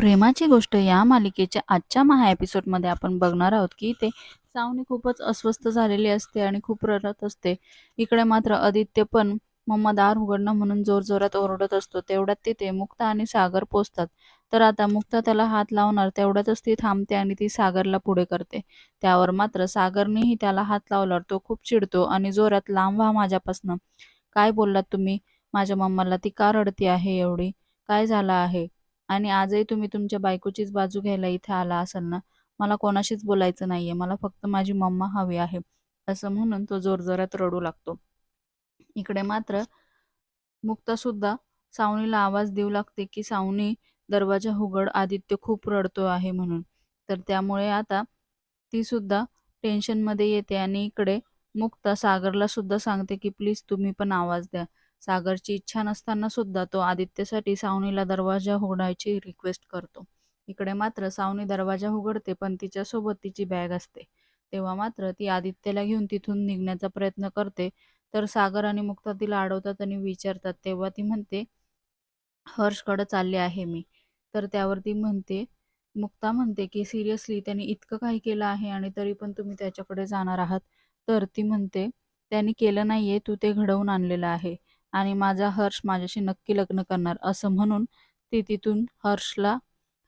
प्रेमाची गोष्ट या मालिकेच्या आजच्या महा एपिसोडमध्ये आपण बघणार आहोत की ते सावनी खूपच अस्वस्थ झालेली असते आणि खूप रडत असते. इकडे मात्र आदित्य पण मम्मा दार उघडणं म्हणून जोरजोरात ओरडत असतो. तेवढ्यात तिथे मुक्ता आणि सागर पोचतात. तर आता मुक्ता त्याला हात लावणार तेवढ्यातच ती थांबते आणि ती सागरला पुढे करते. त्यावर मात्र सागरनेही त्याला हात लावल्यावर तो खूप चिडतो आणि जोरात लांब व्हा माझ्यापासनं. काय बोललात तुम्ही? माझ्या मम्माला ती का रडती आहे एवढी? काय झालं आहे? आणि आजही तुम्ही तुमच्या बायकोचीच बाजू घ्यायला इथे आला असाल ना मला कोणाशीच बोलायचं नाहीये. मला फक्त माझी मम्मा हवी आहे. असं म्हणून तो जोरजोरात रडू लागतो. इकडे मात्र मुक्ता सुद्धा सावनीला आवाज देऊ लागते की सावनी दरवाजा हुगड आदित्य खूप रडतो आहे म्हणून. तर त्यामुळे आता ती सुद्धा टेन्शनमध्ये येते आणि इकडे मुक्ता सागरला सुद्धा सांगते की प्लीज तुम्ही पण आवाज द्या. सागरची इच्छा नसताना सुद्धा तो आदित्यसाठी सावनीला दरवाजा उघडायची रिक्वेस्ट करतो. इकडे मात्र सावनी दरवाजा उघडते पण तिच्यासोबत तिची बॅग असते. तेव्हा मात्र ती आदित्यला घेऊन तिथून निघण्याचा प्रयत्न करते. तर सागर आणि मुक्ता तिला अडवतात आणि विचारतात. तेव्हा ती म्हणते हर्षकडे चालले आहे मी. तर त्यावर ती म्हणते मुक्ता म्हणते की सिरियसली त्याने इतकं काही केलं आहे आणि तरी पण तुम्ही त्याच्याकडे जाणार आहात. तर ती म्हणते त्याने केलं नाहीये तू ते घडवून आणलेलं आहे. आणि माझा हर्ष माझ्याशी नक्की लग्न करणार असं म्हणून ती तिथून हर्षला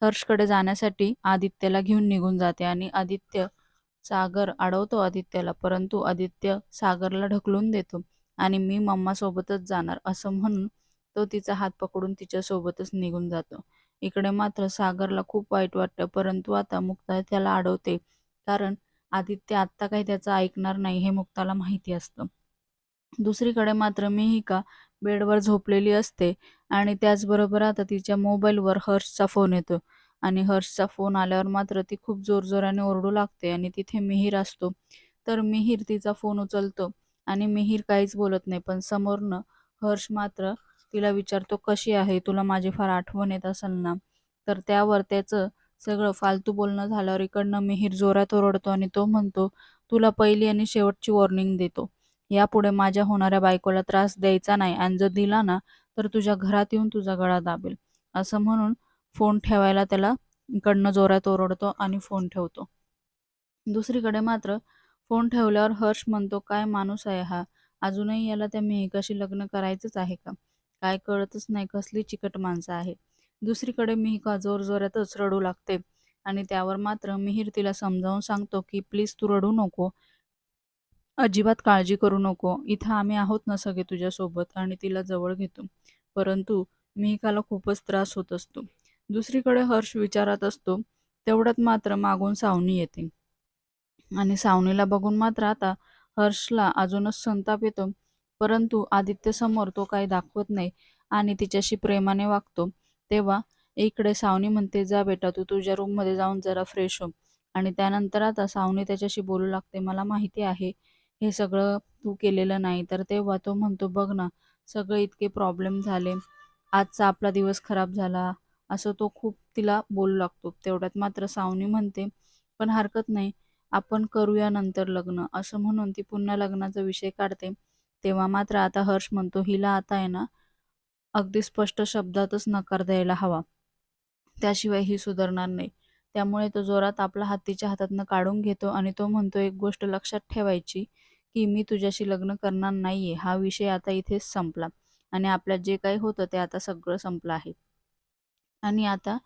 हर्षकडे जाण्यासाठी आदित्यला घेऊन निघून जाते आणि आदित्य सागर अडवतो आदित्यला परंतु आदित्य सागरला ढकलून देतो आणि मी मम्मा सोबतच जाणार असं म्हणून तो तिचा हात पकडून तिच्या सोबतच निघून जातो. इकडे मात्र सागरला खूप वाईट वाटतं परंतु आता मुक्ता त्याला अडवते कारण आदित्य आत्ता काही त्याचं ऐकणार नाही हे मुक्ताला माहिती असतं. दुसरीकडे मात्र मिहिका बेडवर झोपलेली असते आणि त्याचबरोबर आता तिच्या मोबाईलवर हर्षचा फोन येतो. आणि हर्षचा फोन आल्यावर मात्र ती खूप जोरजोराने ओरडू लागते आणि तिथे मिहीर असतो. तर मिहीर तिचा फोन उचलतो आणि मिहीर काहीच बोलत नाही पण समोरनं हर्ष मात्र तिला विचारतो कशी आहे? तुला माझी फार आठवण येत असेल ना? तर त्यावर त्याचं सगळं फालतू बोलणं झाल्यावर इकडनं मिहीर जोरात ओरडतो आणि तो म्हणतो तुला पहिली आणि शेवटची वॉर्निंग देतो. यापुढे माझ्या होणाऱ्या बायकोला त्रास द्यायचा नाही आणि जर दिला ना तर तुझ्या घरात येऊन तुझा गळा दाबेल. असं म्हणून फोन ठेवायला त्याला इकडनं जोरात ओरडतो आणि फोन ठेवतो. दुसरीकडे मात्र फोन ठेवल्यावर हर्ष म्हणतो काय माणूस आहे हा? अजूनही याला त्या मेहकाशी लग्न करायचंच आहे का? काय कळतच नाही कसली चिकट माणसं आहे. दुसरीकडे मिहिका जोरजोरातच रडू लागते आणि त्यावर मात्र मिहीर तिला समजावून सांगतो की प्लीज तू रडू नको. अजिबात काळजी करू नको. इथं आम्ही आहोत ना सगळे तुझ्यासोबत आणि तिला जवळ घेतो. परंतु मिहिकाला खूपच त्रास होत असतो. दुसरीकडे हर्ष विचारात असतो तेवढ्यात मात्र मागून सावनी येते. आणि सावनीला बघून मात्र आता हर्षला अजूनच संताप येतो. परंतु आदित्य समोर तो काही दाखवत नाही आणि तिच्याशी प्रेमाने वागतो. तेव्हा इकडे सावनी म्हणते जा बेटा तू तुझ्या रूममध्ये जाऊन जरा फ्रेश हो. आणि त्यानंतर आता सावनी त्याच्याशी बोलू लागते मला माहिती आहे हे सगळं तू केलेलं नाही. तर तेव्हा तो म्हणतो बघ ना सगळे इतके प्रॉब्लेम झाले. आजचा आपला दिवस खराब झाला. असं तो खूप तिला बोलू लागतो. तेवढ्यात मात्र सावनी म्हणते पण हरकत नाही. आपण करूया नंतर लग्न. असं म्हणून ती पुन्हा लग्नाचा विषय काढते. तेव्हा मात्र आता हर्ष म्हणतो हिला आता आहे ना अगदी स्पष्ट शब्दातच नकार द्यायला हवा. त्याशिवाय ही सुधारणार नाही. त्यामुळे तो जोरात आपला हत्तीच्या हातातनं काढून घेतो आणि तो म्हणतो एक गोष्ट लक्षात ठेवायची. की मी तुझ्याशी लग्न करणार नाहीये हा विषय आता इथेच संपला. आणि आपल्यात जे काही होतं ते आता सगळं संपलं आहे. आणि आता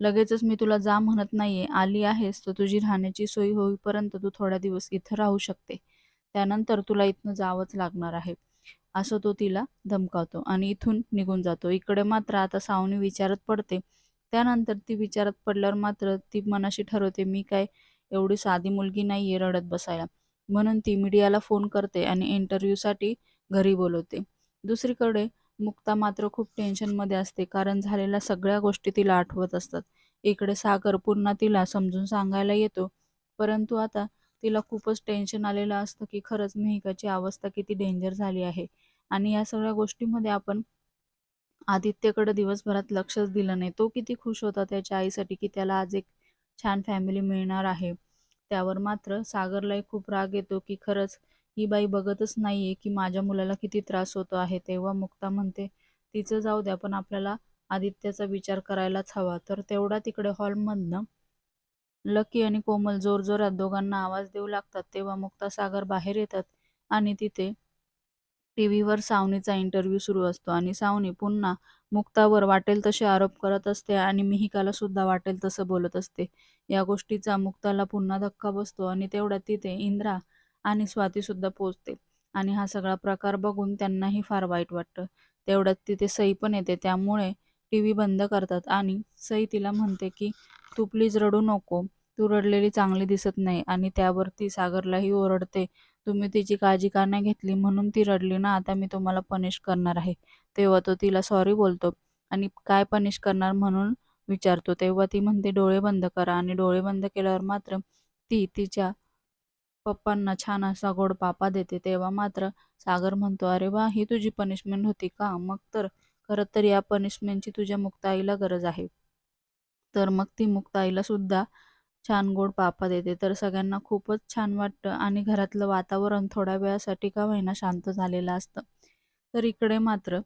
लगेचच मी तुला जा म्हणत नाहीये आली आहेस तर तुझी राहण्याची सोय होईपर्यंत तू थोड्या दिवस इथं राहू शकते. त्यानंतर तुला इथनं जावंच लागणार आहे. असं तो तिला धमकावतो आणि इथून निघून जातो. इकडे मात्र आता सावनी विचारत पडते. त्यानंतर ती विचारत पडल्यावर मात्र ती मनाशी ठरवते मी काय एवढी साधी मुलगी नाहीये रडत बसायला. म्हणून ती मीडियाला फोन करते आणि इंटरव्ह्यूसाठी घरी बोलवते. दुसरीकडे मुक्ता मात्र खूप टेन्शनमध्ये असते कारण झालेल्या सगळ्या गोष्टी तिला आठवत असतात. इकडे सागर पुन्हा तिला समजून सांगायला येतो. परंतु आता तिला खूपच टेन्शन आलेलं असतं की खरंच मेहिकाची अवस्था किती डेंजर झाली आहे. आणि या सगळ्या गोष्टीमध्ये आपण आदित्यकडे दिवसभरात लक्षच दिलं नाही. तो किती खुश होता त्याच्या आईसाठी की त्याला आज एक छान फॅमिली मिळणार आहे. त्यावर मात्र सागरलाही खूप राग येतो की खरंच ही बाई बघतच नाहीये की माझ्या मुलाला किती त्रास होतो आहे. तेव्हा मुक्ता म्हणते तिचं जाऊ द्या पण आपल्याला आदित्याचा विचार करायलाच हवा. तर तेवढा तिकडे हॉलमधनं लकी आणि कोमल जोरजोरात दोघांना आवाज देऊ लागतात. तेव्हा मुक्ता सागर बाहेर येतात आणि तिथे टी व्हीवर सावनीचा इंटरव्ह्यू सुरू असतो आणि सावनी पुन्हा मुक्तावर वाटेल तसे आरोप करत असते आणि मिहिकाला सुद्धा वाटेल तसं बोलत असते. या गोष्टीचा मुक्ताला पुन्हा धक्का बसतो आणि तेवढ्यात तिथे इंद्रा आणि स्वाती सुद्धा पोचते आणि हा सगळा प्रकार बघून त्यांनाही फार वाईट वाटतं. तेवढ्यात तिथे सई पण येते. त्यामुळे टी व्ही बंद करतात आणि सई तिला म्हणते की तू प्लीज रडू नको. तू रडलेली चांगली दिसत नाही आणि त्यावर ती सागरलाही ओरडते तुम्ही तिची काळजी का नाही घेतली म्हणून ती रडली ना आता मी तुम्हाला पनिश करणार आहे. तेव्हा तो तिला सॉरी बोलतो आणि काय पनिश करणार म्हणून विचारतो. तेव्हा ती म्हणते डोळे बंद करा. आणि डोळे बंद केल्यावर मात्र ती तिच्या पप्पांना छान असा गोड पापा देते. तेव्हा मात्र सागर म्हणतो अरे वा ही तुझी पनिशमेंट होती का? मग तर खरं तर या पनिशमेंटची तुझ्या मुक्ताईला गरज आहे. तर मग ती मुक्ताईला सुद्धा छान गोड पापा देते. तर सगळ्यांना खूपच छान वाटतं आणि घरातलं वातावरण थोड्या वेळासाठी का होईना शांत झालेलं असतं. तर इकडे मात्र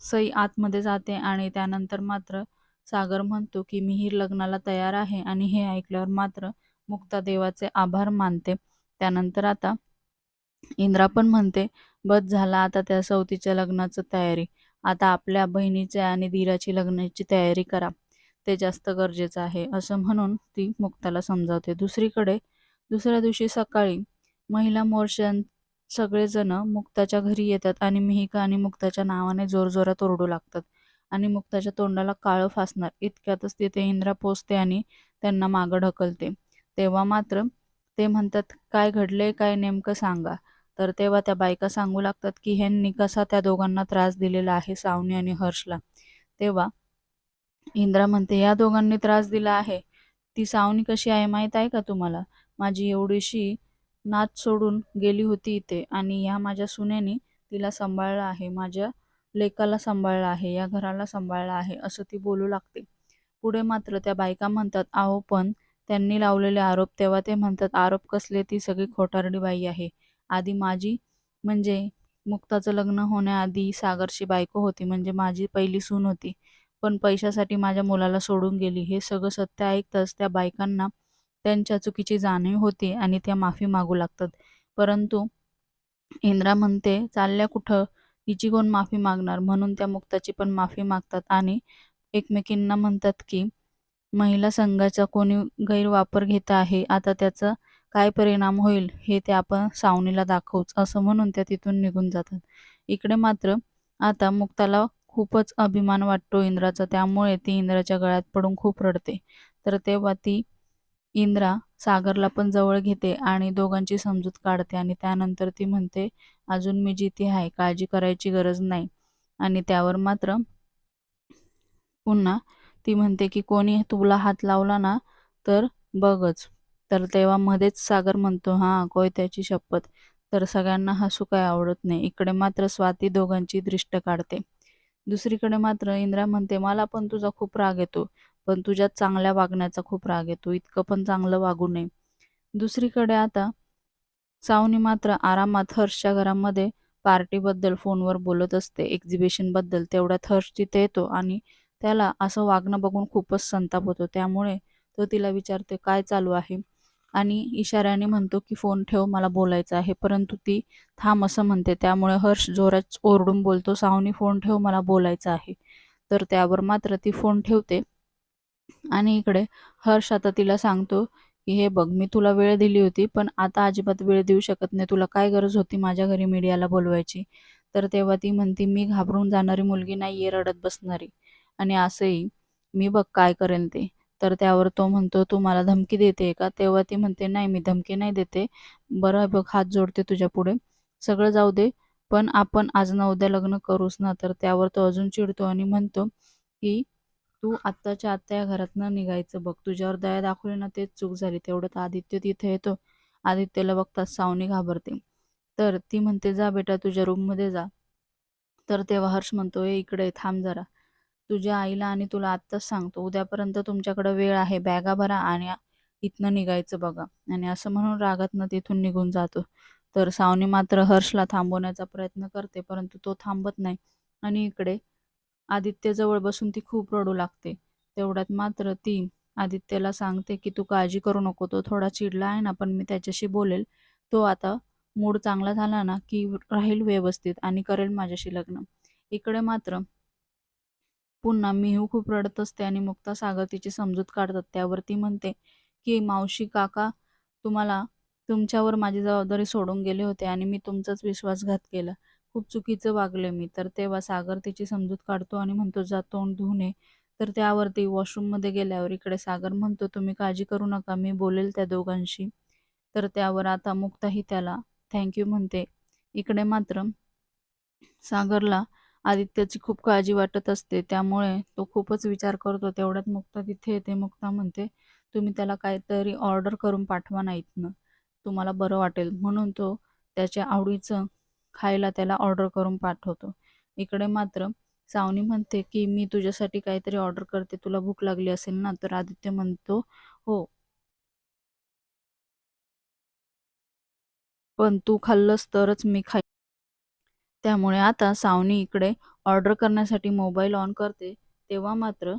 सई आतमध्ये जाते आणि त्यानंतर मात्र सागर म्हणतो की मिहीर लग्नाला तयार आहे आणि हे ऐकल्यावर मात्र मुक्ता देवाचे आभार मानते. त्यानंतर आता इंद्रा पण म्हणते बस झाला आता त्या सवतीच्या लग्नाचं तयारी. आता आपल्या बहिणीच्या आणि धीराची लग्नाची तयारी करा. ते जास्त गरजेचं आहे असं म्हणून ती मुक्ताला समजावते. दुसरीकडे दुसऱ्या दिवशी सकाळी महिला मोर्चां सगळेजण मुक्ताच्या घरी येतात आणि मिहिका आणि मुक्ताच्या नावाने जोरजोरात ओरडू लागतात आणि मुक्ताच्या तोंडाला काळं फासणार. इतक्यातच तिथे इंद्रा पोचते आणि त्यांना मागं ढकलते. तेव्हा मात्र ते म्हणतात काय घडलंय काय नेमकं सांगा. तर तेव्हा त्या बायका सांगू लागतात की ह्यांनी कसा त्या दोघांना त्रास दिलेला आहे सावनी आणि हर्षला. तेव्हा इंद्रा म्हणते या दोघांनी त्रास दिला आहे. ती सावनी कशी आहे माहीत आहे का तुम्हाला? माझी एवढीशी नाच सोडून गेली होती इथे आणि या माझ्या सुनेनी तिला सांभाळलं आहे माझ्या लेकाला सांभाळलं आहे या घराला सांभाळलं आहे असं ती बोलू लागते. पुढे मात्र त्या बायका म्हणतात आहो पण त्यांनी लावलेले आरोप तेव्हा ते म्हणतात आरोप कसले ती सगळी खोटारडी बाई आहे. आधी माझी म्हणजे मुक्ताचं लग्न होण्याआधी सागरची बायको होती म्हणजे माझी पहिली सून होती. पण पैशासाठी माझ्या मुलाला सोडून गेली. हे सगळं सत्य ऐकताच त्या बायकांना त्यांच्या चुकीची जाणीव होती आणि त्या माफी मागू लागतात. परंतु इंद्रा म्हणते चालल्या कुठं? हिची कोण माफी मागणार? म्हणून त्या मुक्ताची पण माफी मागतात आणि एकमेकींना म्हणतात की महिला संघाचा कोणी गैरवापर घेत आहे आता त्याचा काय परिणाम होईल हे ते आपण सावनीला दाखवूच असं म्हणून त्या तिथून निघून जातात. इकडे मात्र आता मुक्ताला खूपच अभिमान वाटतो इंद्राचा. त्यामुळे ती इंद्राच्या गळ्यात पडून खूप रडते. तर तेव्हा ती इंद्रा सागरला पण जवळ घेते आणि दोघांची समजूत काढते आणि त्यानंतर ती म्हणते अजून मी जिथे आहे काळजी करायची गरज नाही. आणि त्यावर मात्र पुन्हा ती म्हणते की कोणी तुला हात लावला ना तर बघच. तर तेव्हा मध्येच सागर म्हणतो हां कोयत्याची शपथ? तर सगळ्यांना हसू काय आवडत नाही. इकडे मात्र स्वाती दोघांची दृष्ट काढते. दुसरीकडे मात्र इंद्रा म्हणते मला पण तुझा खूप राग येतो पण तुझ्यात चांगल्या वागण्याचा खूप राग येतो इतकं पण चांगलं वागू नये. दुसरीकडे आता सावनी मात्र आरामात हर्षच्या घरामध्ये पार्टीबद्दल फोनवर बोलत असते एक्झिबिशनबद्दल. तेवढ्यात हर्ष तिथे येतो आणि त्याला असं वागणं बघून खूपच संताप होतो. त्यामुळे तो तिला विचारते काय चालू आहे? आणि इशाऱ्याने म्हणतो की फोन ठेव मला बोलायचं आहे. परंतु ती थांब असं म्हणते. त्यामुळे हर्ष जोरात ओरडून बोलतो सावनी फोन ठेव मला बोलायचं आहे. तर त्यावर मात्र ती फोन ठेवते. आणि इकडे हर्ष आता तिला सांगतो की हे बघ मी तुला वेळ दिली होती पण आता अजिबात वेळ देऊ शकत नाही. तुला काय गरज होती माझ्या घरी मीडियाला बोलवायची? तर तेव्हा ती म्हणते मी घाबरून जाणारी मुलगी नाहीये रडत बसणारी. आणि असंही मी बघ काय करेन ते. तर त्यावर तो म्हणतो तू मला धमकी देते का? तेव्हा ती म्हणते नाही मी धमकी नाही देते. बरं बघ हात जोडते तुझ्या पुढे. सगळं जाऊ दे पण आपण आज ना उद्या लग्न करूच ना. तर त्यावर तो अजून चिडतो आणि म्हणतो की तू आत्ताच्या आत्ता या घरातनं निघायचं बघ. तुझ्यावर दया दाखवली ना तेच चूक झाली. तेवढं आदित्य तिथे येतो. आदित्यला बघताच सावनी घाबरते. तर ती म्हणते जा बेटा तुझ्या रूममध्ये जा. तर तेव्हा हर्ष म्हणतो ए इकडे थांब जरा. तुझ्या आईला आणि तुला आत्ताच सांगतो. उद्यापर्यंत तुमच्याकडे वेळ आहे. बॅगा भरा आणि इथनं निघायचं बघा. आणि असं म्हणून रागातनं तिथून निघून जातो. तर सावनी मात्र हर्षला थांबवण्याचा प्रयत्न करते परंतु तो थांबत नाही. आणि इकडे आदित्यजवळ बसून ती खूप रडू लागते. तेवढ्यात मात्र ती आदित्यला सांगते की तू काळजी करू नको. तो थोडा चिडला आहे ना पण मी त्याच्याशी बोलेल. तो आता मूड चांगला झाला ना की राहील व्यवस्थित आणि करेल माझ्याशी लग्न. इकडे मात्र पुन्हा मिहू खूप रडत असते आणि मुक्ता सागर तिची समजूत काढतात. त्यावरती म्हणते की मावशी काका तुम्हाला तुमच्यावर माझी जबाबदारी सोडून गेले होते आणि मी तुमचाच विश्वासघात केला. खूप चुकीचं वागले मी. तर तेव्हा सागर तिची समजूत काढतो आणि म्हणतो जा तोंड धुणे तर त्यावरती वॉशरूममध्ये गेल्यावर इकडे सागर म्हणतो तुम्ही काळजी करू नका मी बोलेल त्या दोघांशी. तर त्यावर आता मुक्ताही त्याला थँक्यू म्हणते. इकडे मात्र सागरला आदित्याची खूप काळजी वाटत असते. त्यामुळे तो खूपच विचार करतो. तेवढ्यात मुक्ता तिथे येते. मुक्ता म्हणते तुम्ही त्याला काहीतरी ऑर्डर करून पाठवा नाहीत ना. तुम्हाला बरं वाटेल. म्हणून तो त्याच्या आवडीचं खायला त्याला ऑर्डर करून पाठवतो. इकडे मात्र सावनी म्हणते की मी तुझ्यासाठी काहीतरी ऑर्डर करते. तुला भूक लागली असेल ना? तर आदित्य म्हणतो हो. पण तू खाल्लंस तरच मी खाई त्यामुळे आता सावनी इकडे ऑर्डर करण्यासाठी मोबाईल ऑन करते. तेव्हा मात्र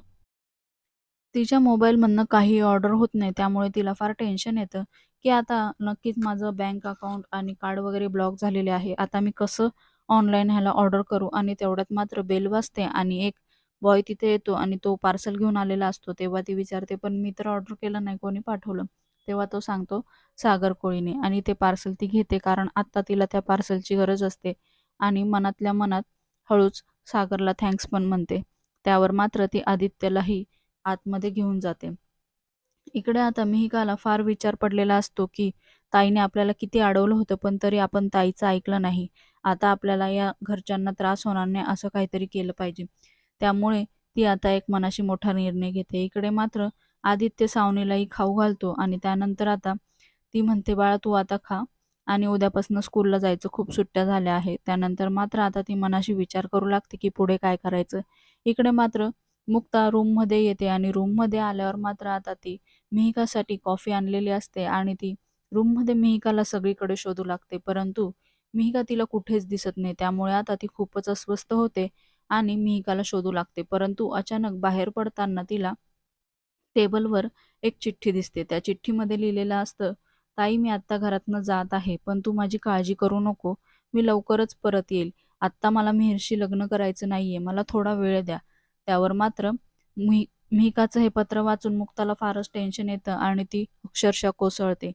तिच्या मोबाईलमधनं काही ऑर्डर होत नाही. त्यामुळे तिला फार टेन्शन येतं की आता नक्कीच माझं बँक अकाउंट आणि कार्ड वगैरे ब्लॉक झालेले आहे. आता मी कसं ऑनलाईन ह्याला ऑर्डर करू? आणि तेवढ्यात मात्र बेल वाजते आणि एक बॉय तिथे येतो आणि तो पार्सल घेऊन आलेला असतो. तेव्हा ती विचारते पण मी तर ऑर्डर केलं नाही. कोणी पाठवलं? तेव्हा तो सांगतो सागर कोळीने. आणि ते पार्सल ती घेते कारण आत्ता तिला त्या पार्सलची गरज असते. आणि मनातल्या मनात हळूच सागरला थँक्स पण म्हणते. त्यावर मात्र ती आदित्यलाही आतमध्ये घेऊन जाते. इकडे आता मिहिकाला फार विचार पडलेला असतो की ताईने आपल्याला किती अडवलं होतं पण तरी आपण ताईचं ऐकलं नाही. आता आपल्याला या घरच्यांना त्रास होणार नाही असं काहीतरी केलं पाहिजे. त्यामुळे ती आता एक मनाशी मोठा निर्णय घेते. इकडे मात्र आदित्य सावनीलाही खाऊ घालतो आणि त्यानंतर आता ती म्हणते बाळा तू आता खा. आणि उद्यापासून स्कूलला जायचं. खूप सुट्ट्या झाल्या आहेत. त्यानंतर मात्र आता ती मनाशी विचार करू लागते की पुढे काय करायचं. इकडे मात्र मुक्ता रूममध्ये येते आणि रूममध्ये आल्यावर मात्र आता ती मिहिकासाठी कॉफी आणलेली असते आणि ती रूममध्ये मिहिकाला सगळीकडे शोधू लागते. परंतु मिहिका तिला कुठेच दिसत नाही. त्यामुळे आता ती खूपच अस्वस्थ होते आणि मिहिकाला शोधू लागते. परंतु अचानक बाहेर पडताना तिला टेबलवर एक चिठ्ठी दिसते. त्या चिठ्ठीमध्ये लिहिलेलं असतं ताई मी आत्ता घरातनं जात आहे पण तू माझी काळजी करू नको. मी लवकरच परत येईल. आत्ता मला मिहिरशी लग्न करायचं नाहीये. मला थोडा वेळ द्या. त्यावर मात्र मी मिहिकाचं हे पत्र वाचून मुक्ताला फारच टेन्शन येतं आणि ती अक्षरशः कोसळते.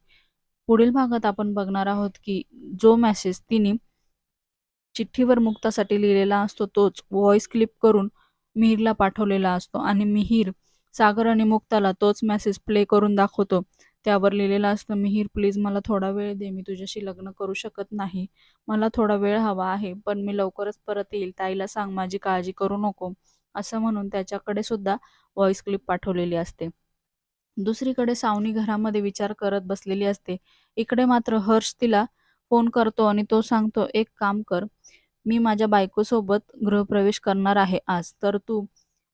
पुढील भागात आपण बघणार आहोत की जो मेसेज तिने चिठ्ठीवर मुक्तासाठी लिहिलेला असतो तोच व्हॉइस क्लिप करून मिहीरला पाठवलेला असतो आणि मिहीर सागर आणि मुक्ताला तोच मेसेज प्ले करून दाखवतो. त्यावर लिहिलेलं असतं मिहीर प्लीज मला थोडा वेळ दे मी तुझ्याशी लग्न करू शकत नाही. मला थोडा वेळ हवा आहे पण मी लवकरच परत येईल. ताईला सांग माझी काळजी करू नको. असं म्हणून त्याच्याकडे सुद्धा व्हॉइस क्लिप पाठवलेली असते. दुसरीकडे सावनी घरामध्ये विचार करत बसलेली असते. इकडे मात्र हर्ष तिला फोन करतो आणि तो सांगतो एक काम कर मी माझ्या बायकोसोबत गृहप्रवेश करणार आहे आज तर तू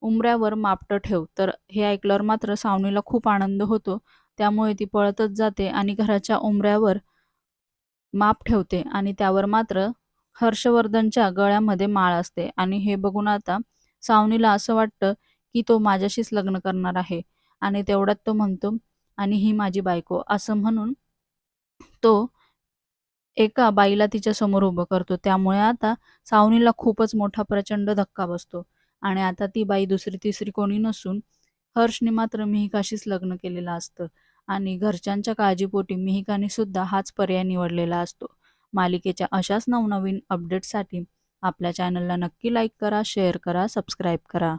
उमऱ्यावर मापटं ठेव. तर हे ऐकल्यावर मात्र सावनीला खूप आनंद होतो. त्यामुळे ती पळतच जाते आणि घराच्या उमऱ्यावर माप ठेवते आणि त्यावर मात्र हर्षवर्धनच्या गळ्यामध्ये माळ असते. आणि हे बघून आता सावनीला असं वाटतं की तो माझ्याशीच लग्न करणार आहे आणि तेवढ्यात तो म्हणतो आणि ही माझी बायको. असं म्हणून तो एका बाईला तिच्या समोर उभं करतो. त्यामुळे आता सावनीला खूपच मोठा प्रचंड धक्का बसतो. आणि आता ती बाई दुसरी तिसरी कोणी नसून हर्षने मात्र मिहिकाशीच लग्न केलेलं असतं. आणि घरच्यांच्या काळजीपोटी मिहिकाने सुद्धा हाच पर्याय निवडलेला असतो. मालिकेच्या अशाच नवनवीन अपडेटसाठी आपल्या चॅनलला नक्की लाईक करा शेअर करा सबस्क्राईब करा.